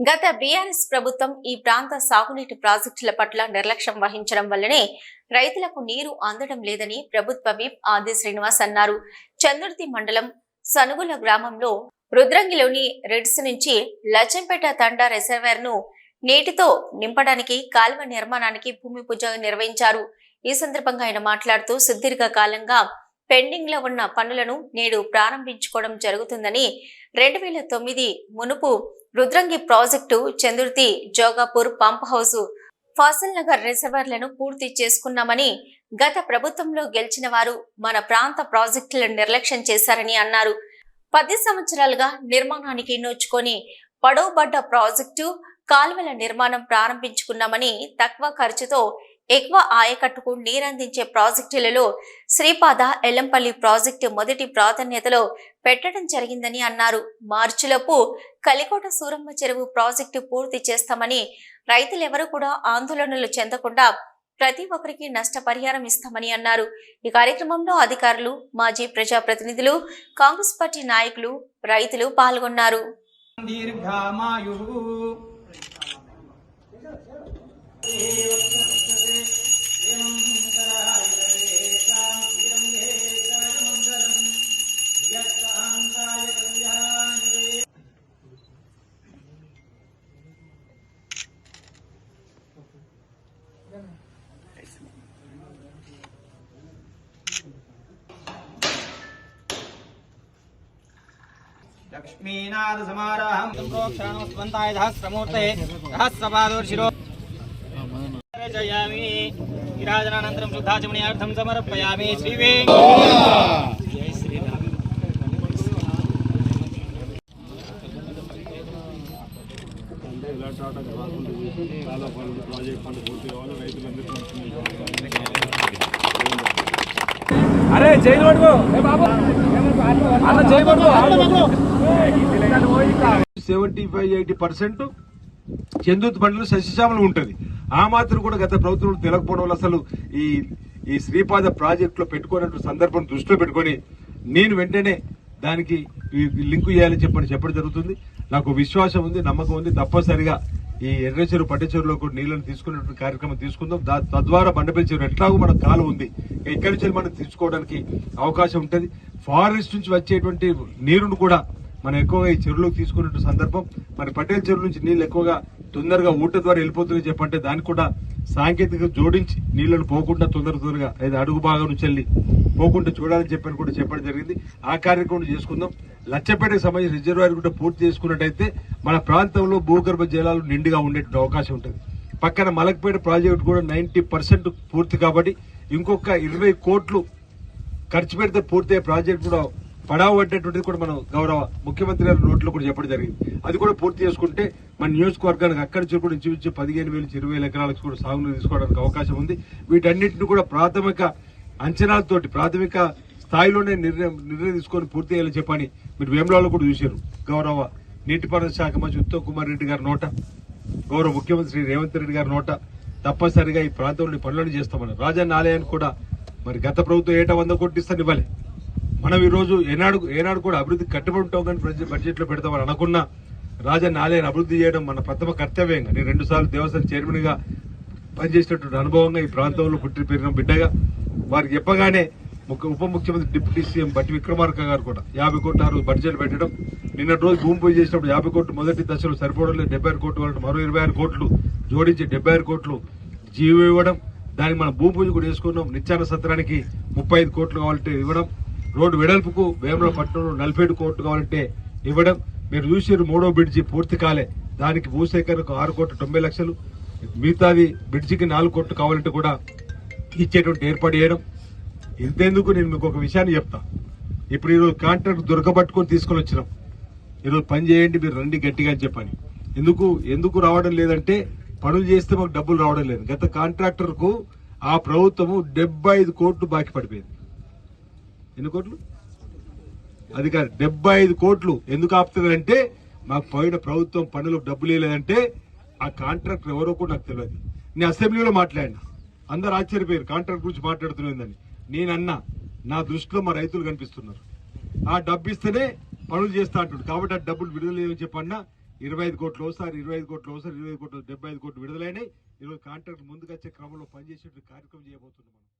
గత బీఆర్ఎస్ ప్రభుత్వం ఈ ప్రాంత సాగునీటి ప్రాజెక్టుల పట్ల నిర్లక్ష్యం వహించడం వల్లనే రైతులకు నీరు అందడం లేదని ప్రభుత్వ విప్ ఆది శ్రీనివాస్ అన్నారు. చందుర్తి మండలం సనుగుల గ్రామంలో రుద్రంగిలోని రెడ్స్ నుంచి లచ్చంపేట తండా రిజర్వేర్ను నీటితో నింపడానికి కాల్వ నిర్మాణానికి భూమి పూజ నిర్వహించారు. ఈ సందర్భంగా ఆయన మాట్లాడుతూ సుదీర్ఘ కాలంగా పెండింగ్లో ఉన్న పనులను నేడు ప్రారంభించుకోవడం జరుగుతుందని రెండు వేల తొమ్మిది మునుపు Rudrangi project Chandurthi Jogapur pump house Fazil Nagar రిజర్వర్లను పూర్తి చేసుకున్నామని గత ప్రభుత్వంలో గెలిచిన వారు మన ప్రాంత ప్రాజెక్టులను నిర్లక్ష్యం చేశారని అన్నారు. పది సంవత్సరాలుగా నిర్మాణానికి నోచుకొని పడవబడ్డ ప్రాజెక్టు కాలువల నిర్మాణం ప్రారంభించుకున్నామని తక్కువ ఖర్చుతో ఎక్కువ ఆయకట్టుకు నీరందించే ప్రాజెక్టులలో శ్రీపాద ఎల్లంపల్లి ప్రాజెక్టు మొదటి ప్రాధాన్యతలో పెట్టడం జరిగిందని అన్నారు. మార్చిలోపు కలికోట సూరమ్మ చెరువు ప్రాజెక్టు పూర్తి చేస్తామని రైతులెవరూ కూడా ఆందోళనలు చెందకుండా ప్రతి ఒక్కరికి నష్టపరిహారం ఇస్తామని అన్నారు. ఈ కార్యక్రమంలో అధికారులు మాజీ ప్రజాప్రతినిధులు కాంగ్రెస్ పార్టీ నాయకులు రైతులు పాల్గొన్నారు. దీర్ఘమాయు ఇలాంటి ఆటకు రాకుండా చేసి చాలా పనులు ప్రాజెక్ట్ పనులు పూర్తి కావాలి రైతులందరికీ అరే చేయి పట్టుకో అన్న చేయి పట్టుకో సెవెంటీ ఫైవ్ ఎయిటీ పర్సెంట్ చందుత్ బండ్లు సస్యశ్యామలు ఉంటుంది. ఆ మాత్రం కూడా గత ప్రభుత్వం తెలకపోవడం వల్ల అసలు ఈ ఈ శ్రీపాద ప్రాజెక్ట్లో పెట్టుకున్నట్టు సందర్భం దృష్టిలో పెట్టుకొని నేను వెంటనే దానికి లింకు చేయాలని చెప్పని చెప్పడం జరుగుతుంది. నాకు విశ్వాసం ఉంది నమ్మకం ఉంది. తప్పనిసరిగా ఈ ఎర్ర చెరువు పట్టె చెరువులో కూడా నీళ్ళను తీసుకునేటువంటి కార్యక్రమం తీసుకుందాం. దా- తద్వారా బండపల్లి చెరువు ఎట్లాగో మన కాలం ఉంది. ఇక్కడి నుంచి మనం తీసుకోవడానికి అవకాశం ఉంటుంది. ఫారెస్ట్ నుంచి వచ్చేటువంటి నీరును కూడా మనం ఎక్కువగా ఈ చెరువులోకి తీసుకునే సందర్భం. మరి పటేల్ చెరువు నుంచి నీళ్ళు ఎక్కువగా తొందరగా ఊట ద్వారా వెళ్ళిపోతుంది చెప్పంటే దానికి కూడా సాంకేతిక జోడించి నీళ్ళను పోకుండా తొందర తొందరగా అయితే అడుగు భాగం నుంచి వెళ్ళి పోకుండా చూడాలని చెప్పని కూడా చెప్పడం జరిగింది. ఆ కార్యక్రమం చేసుకుందాం. లచ్చపేటకు సంబంధించి రిజర్వాయర్ కూడా పూర్తి చేసుకున్నట్టయితే మన ప్రాంతంలో భూగర్భ జలాలు నిండుగా ఉండేటువంటి అవకాశం ఉంటుంది. పక్కన మలక్పేట ప్రాజెక్టు కూడా నైన్టీ పర్సెంట్ పూర్తి కాబట్టి ఇంకొక ఇరవై కోట్లు ఖర్చు పెడితే పూర్తయ్యే ప్రాజెక్ట్ కూడా పడావు కూడా మనం గౌరవ ముఖ్యమంత్రి గారి నోట్లో కూడా చెప్పడం జరిగింది. అది కూడా పూర్తి చేసుకుంటే మన నియోజకవర్గానికి అక్కడి నుంచి కూడా ఇంచుమించు పదిహేను వేల ఇరవై వేల ఎకరాలకు కూడా సాగునీరు తీసుకోవడానికి అవకాశం ఉంది. వీటన్నిటిని కూడా ప్రాథమిక అంచనాలతోటి ప్రాథమిక స్థాయిలోనే నిర్ణయం నిర్ణయం తీసుకొని పూర్తి చేయాలని చెప్పని మీరు వేములలో కూడా చూశారు. గౌరవ నీటిపారుదల శాఖ మంత్రి ఉత్తమ్ కుమార్ రెడ్డి గారి నోట గౌరవ ముఖ్యమంత్రి రేవంత్ రెడ్డి గారి నోట తప్పనిసరిగా ఈ ప్రాంతంలో ఈ పనులను చేస్తామన్నారు. రాజన్న ఆలయాన్ని కూడా మరి గత ప్రభుత్వం ఏటా వంద కోట్లు ఇస్తాను ఇవ్వాలి. మనం ఈరోజు ఏనాడు ఏనాడు కూడా అభివృద్ధి కట్టుబడి ఉంటాం కానీ బడ్జెట్లో బడ్జెట్లో పెడతామని అనుకున్న రాజన్న ఆలయాన్ని అభివృద్ధి చేయడం మన ప్రథమ కర్తవ్యంగా. నేను రెండు సార్లు దేవస్థానం చైర్మన్గా పనిచేసినటువంటి అనుభవంగా ఈ ప్రాంతంలో పుట్టి పెరిగిన బిడ్డగా వారికి చెప్పగానే ఉప ముఖ్యమంత్రి డిప్యూటీ సీఎం బట్టి విక్రమార్క గారు కూడా యాభై కోట్ల ఆరు బడ్జెట్ పెట్టడం. నిన్న రోజు భూమి పూజ చేసినప్పుడు యాభై కోట్లు మొదటి దశలో సరిపోవడం లేదు. డెబ్బై ఆరు కోట్లు మరో ఇరవై ఆరు కోట్లు జోడించి డెబ్బై ఆరు కోట్లు జీవో ఇవ్వడం. దానికి మనం భూమి పూజ కూడా వేసుకున్నాం నిత్యాన సత్రానికి ముప్పై ఐదు కోట్లు కావాలంటే ఇవ్వడం. రోడ్డు వెడల్పుకు వేమల పట్టణంలో నలభై ఏడు కోట్లు కావాలంటే ఇవ్వడం. మీరు చూసారు మూడో బ్రిడ్జి పూర్తి కాలే. దానికి భూసేకరణకు ఆరు కోట్ల తొంభై లక్షలు. మిగతాది బ్రిడ్జికి నాలుగు కోట్లు కావాలంటే కూడా ఇచ్చేటువంటి ఏర్పాటు చేయడం. ఇంతెందుకు నేను మీకు ఒక విషయాన్ని చెప్తా. ఇప్పుడు ఈరోజు కాంట్రాక్ట్ దొరకబట్టుకొని తీసుకొని వచ్చినాం. ఈరోజు పని చేయండి మీరు రండి గట్టిగా అని చెప్పని. ఎందుకు ఎందుకు రావడం లేదంటే పనులు చేస్తే మాకు డబ్బులు రావడం లేదు. గత కాంట్రాక్టర్కు ఆ ప్రభుత్వము డెబ్బై ఐదు కోట్లు బాకీ పడిపోయింది. ఎన్ని కోట్లు? అది కాదు డెబ్బై ఐదు కోట్లు. ఎందుకు ఆపుతుందంటే మాకు పోయిన ప్రభుత్వం పనులకు డబ్బులు ఇవ్వలేదంటే ఆ కాంట్రాక్టర్ ఎవరో కూడా నాకు తెలియదు. నేను అసెంబ్లీలో మాట్లాడినా. అందరు ఆశ్చర్యపోయారు కాంట్రాక్ట్ గురించి మాట్లాడుతున్నదని నేనన్నా నా దృష్టిలో మా రైతులు కనిపిస్తున్నారు. ఆ డబ్బు ఇస్తేనే పనులు చేస్తా అంటున్నాడు కాబట్టి ఆ డబ్బులు విడుదల చేయమని చెప్పన్నా ఇరవై ఐదు కోట్లు ఒకసారి ఇరవై ఐదు కోట్లు ఒకసారి ఇరవై ఐదు కోట్లు డెబ్బై ఐదు కోట్లు విడుదలైనాయి. ఈరోజు కాంట్రాక్ట్ ముందుకు వచ్చే క్రమంలో పనిచేసే కార్యక్రమం చేయబోతున్నాం మనం.